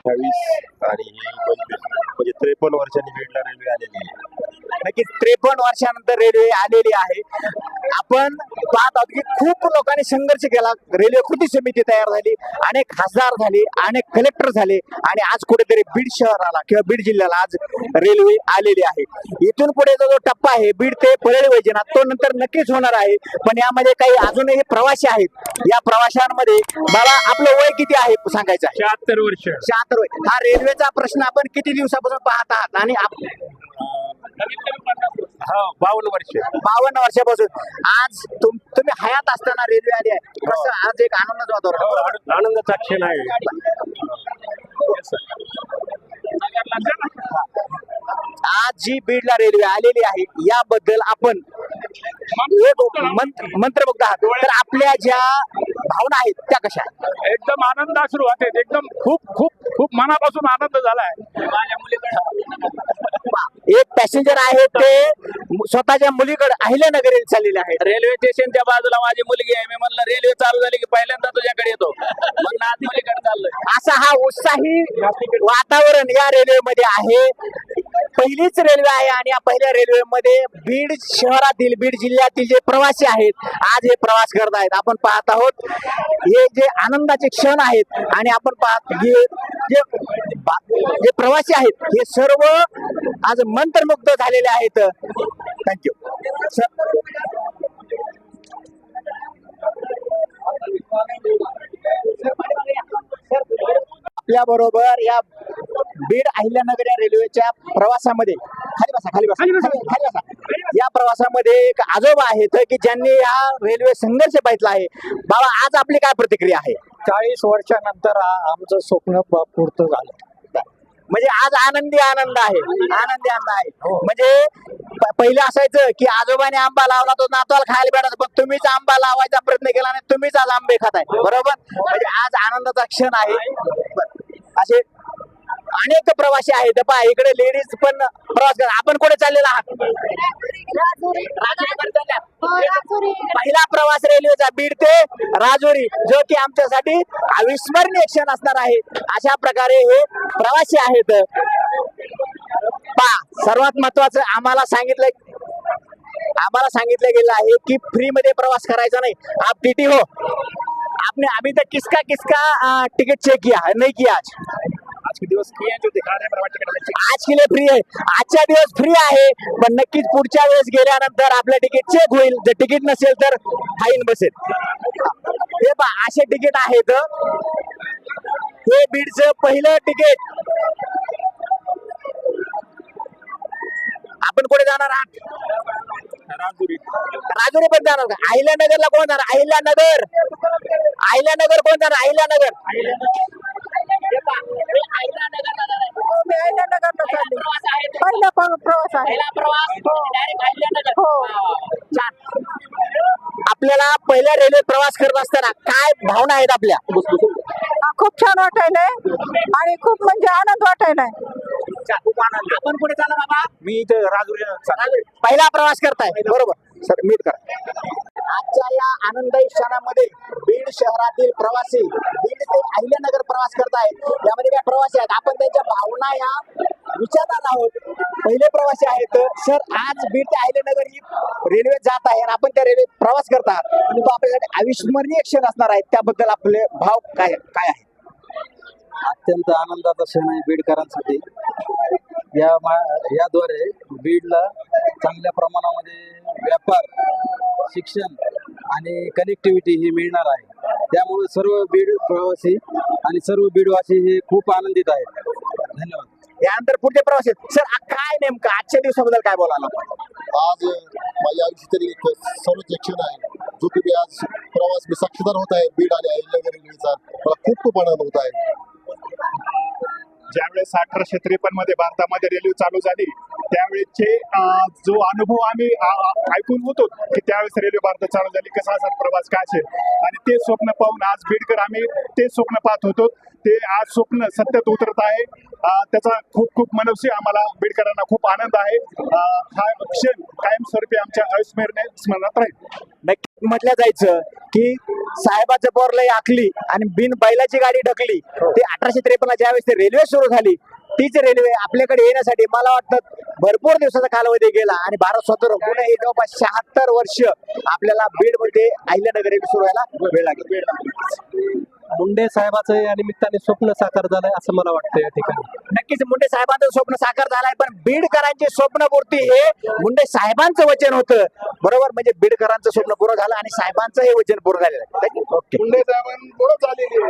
अठ्ठावीस आणि पंचवीस म्हणजे त्रेपन्न वर्षांनी बीडला रेल्वे आलेली आहे. नक्कीच त्रेपन्न वर्षानंतर रेल्वे आलेली आहे. आपण पाहत आहोत की खूप लोकांनी संघर्ष केला. रेल्वे कृती समिती तयार झाली अनेक खासदार झाले अनेक कलेक्टर झाले आणि आज कुठेतरी बीड शहराला किंवा बीड जिल्ह्याला आज रेल्वे आलेली आहे. इथून पुढे जो टप्पा आहे बीड ते परळी वैजनाथ तो नंतर नक्कीच होणार आहे. पण यामध्ये काही अजूनही प्रवासी आहेत. या प्रवाशांमध्ये बाबा आपलं वय किती आहे सांगायचं शहात्तर वर्ष. शहात्तर वय. हा रेल्वेचा प्रश्न आपण किती दिवसापासून पाहत आहात? आणि हा बावन्न वर्ष. बावन्न वर्षापासून. आज तुम तुम्ही हयात असताना रेल्वे आली आहे. कसं आज एक आनंदाचं वातावरण. हो, आन- आनंदाचा क्षण आहे. आज जी बीडला रेल्वे आलेली आहे याबद्दल आपण एक मंत्र मंत्रमुग्ध आहात. तर आपल्या ज्या भावना आहेत त्या कशा आहेत? एकदम आनंद आहे. एकदम खूप खूप खूप मनापासून आनंद झालाय एक पॅसेंजर आहे ते स्वतःच्या मुलीकडे अहिल्यानगर चाललेले आहेत. रेल्वे स्टेशनच्या बाजूला माझी मुलगी आहे. मी म्हणलं रेल्वे चालू झाली की पहिल्यांदा तुझ्याकडे येतो. मग आज मुलीकडे चाललोय. असा हा उत्साही वातावरण या रेल्वेमध्ये आहे. पहिलीच रेल्वे आहे आणि या पहिल्या रेल्वेमध्ये बीड शहरातील बीड जिल्ह्यातील जे प्रवासी आहेत आज हे प्रवास करत आहेत. आपण पाहत आहोत हे जे आनंदाचे क्षण आहेत आणि आपण पाहत हे जे जे प्रवासी आहेत हे सर्व आज मंत्रमुग्ध झालेले आहेत. थँक्यू आपल्या बरोबर या बीड अहिल्यानगर या रेल्वेच्या प्रवासामध्ये खाली बसा खाली बसा खाली खाली बसा. या प्रवासामध्ये एक आजोबा आहेत की ज्यांनी या रेल्वे संघर्ष पाहितला आहे. बाबा आज आपली काय प्रतिक्रिया आहे? चाळीस वर्षानंतर आमचं स्वप्न प- पूर्ण झालं. म्हणजे आज आनंदी आनंद आहे. आनंदी आनंद आहे. म्हणजे प- पहिलं असायचं की आजोबाने आंबा लावला तो नातवाला खायला भेटायचा पण तुम्हीच आंबा लावायचा प्रयत्न केला आणि तुम्हीच आज आंबे खाताय बरोबर? म्हणजे आज आनंदाचा क्षण आहे. असे अनेक प्रवासी आहेत. पहा इकडे लेडीज पण प्रवास करतात. आपण कुठे चाललेला आहात. पहिला प्रवास रेल्वेचा बीड ते राजुरी जो की आमच्यासाठी अविस्मरणीय क्षण असणार आहे. अशा प्रकारे हे प्रवासी आहेत. पा सर्वात महत्वाचं आम्हाला सांगितलं आम्हाला सांगितलं गेलं आहे की फ्री मध्ये प्रवास करायचा नाही. आप टीटी हो. आपने अभी तक किसका किसका टिकट चेक किया? नहीं किया आज. आज के दिवस किए जो दिखा रहे हैं आज के लिए फ्री आहे? आजच्या दिवस फ्री आहे पण नक्कीच पुढच्या वेळेस गेल्यानंतर आपलं तिकीट चेक होईल. जर तिकीट नसेल तर फाईन बसेल. हे पहा असे तिकीट आहेत. हे बीडचं पहिलं तिकीट आपण कुठे जाणार आहात? राजुरी. राजुरी पण जाणार का? अहिल्यानगरला कोण जाणार? अहिल्यानगर. अहिल्यानगर कोण जाणार? अहिल्यानगर हे पहा, हे अहिल्यानगरला जाणार आहे. मी अहिल्यानगरला चालली प्रवास आहे तो. पहिला प- प्रवास आहे पहिला प्रवास डायरेक्ट अहिल्यानगर छान. आपल्याला पहिल्या रेल्वे प्रवास करत असताना काय भावना आहेत आपल्या? हा, खूप छान वाटायलंय आणि खूप म्हणजे आनंद वाटायलाय. आपण कुठे चालला बाबा. मी इथं राजुरी राजुरी. पहिला प्रवास करताय. बरोबर. सर मीट करा. आजच्या या आनंददायी क्षणामध्ये बीड शहरातील प्रवासी बीड ते अहिल्यानगर प्रवास करत आहेत. यामध्ये काय प्रवासी आहेत आपण त्यांच्या भावना या विचारणार आहोत. पहिले प्रवासी आहेत सर आज बीड ते अहिल्यानगर ही रेल्वे जात आहे आणि आपण त्या रेल्वे प्रवास करतात. आणि तो आपल्यासाठी अविस्मरणीय क्षण असणार आहे त्याबद्दल आपले भाव काय काय आहे अत्यंत आनंदाचा क्षण आहे बीडकरांसाठी. या मा- याद्वारे बीडला चांगल्या प्रमाणामध्ये व्यापार शिक्षण आणि कनेक्टिव्हिटी ही मिळणार आहे. त्यामुळे सर्व बीड प्रवासी आणि सर्व बीडवासी हे खूप आनंदित आहेत. धन्यवाद. यानंतर पुढचे प्रवासी. सर काय नेमकं आजच्या दिवसाबद्दल काय बोलायला आज माझ्या आयुष्यात तरी एक सर्वोच्च क्षण आहे. जो की मी आज प्रवास मी साक्षीदार होत आहे. बीड आणि अहिल्यानगर रेल्वेचा मला खूप खूप आनंद होत आहे. ज्यावेळेस अठराशे त्रेपन्नमध्ये भारतामध्ये रेल्वे चालू झाली त्यावेळेचे जो अनुभव आम्ही ऐकून होतो की त्यावेळेस रेल्वे भारतात चालू झाली कसा असेल प्रवास काय असेल. आणि ते स्वप्न पाहून आज बीडकर आम्ही ते स्वप्न पाहत होतो. ते आज स्वप्न सत्यात उतरत आहे. त्याचा खूप खूप मनवशी आम्हाला बीडकरांना खूप आनंद आहे. हा क्षण कायमस्वरूपी आमच्या अविस्मरणीय स्मरणात राहील. नक्की म्हटलं जायचं की साहेबाचं पोर लय आखली आणि बिन बैलाची गाडी ढकली. ते अठराशे त्रेपन्न ज्यावेळेस ते रेल्वे सुरू झाली तीच रेल्वे आपल्याकडे येण्यासाठी मला वाटतं भरपूर दिवसाचा कालावधी गेला आणि भारत स्वतंत्र पुणे हे जवळपास शहात्तर वर्ष आपल्याला बीडमध्ये अहिल्यानगर रेल्वे सुरू व्हायला वेळ लागेल. मुंडे साहेबाचं या निमित्ताने स्वप्न साकार झालंय असं मला वाटतं या ठिकाणी. नक्कीच मुंडे साहेबांचं स्वप्न साकार झालंय पण बीडकरांची स्वप्नपूर्ती हे मुंडे साहेबांचं वचन होतं. बरोबर? म्हणजे बीडकरांचं स्वप्न पूर्ण झालं आणि साहेबांचं हे वचन पूर्ण झालेलं आहे. मुंडे साहेबांमुळे झालेली आहे.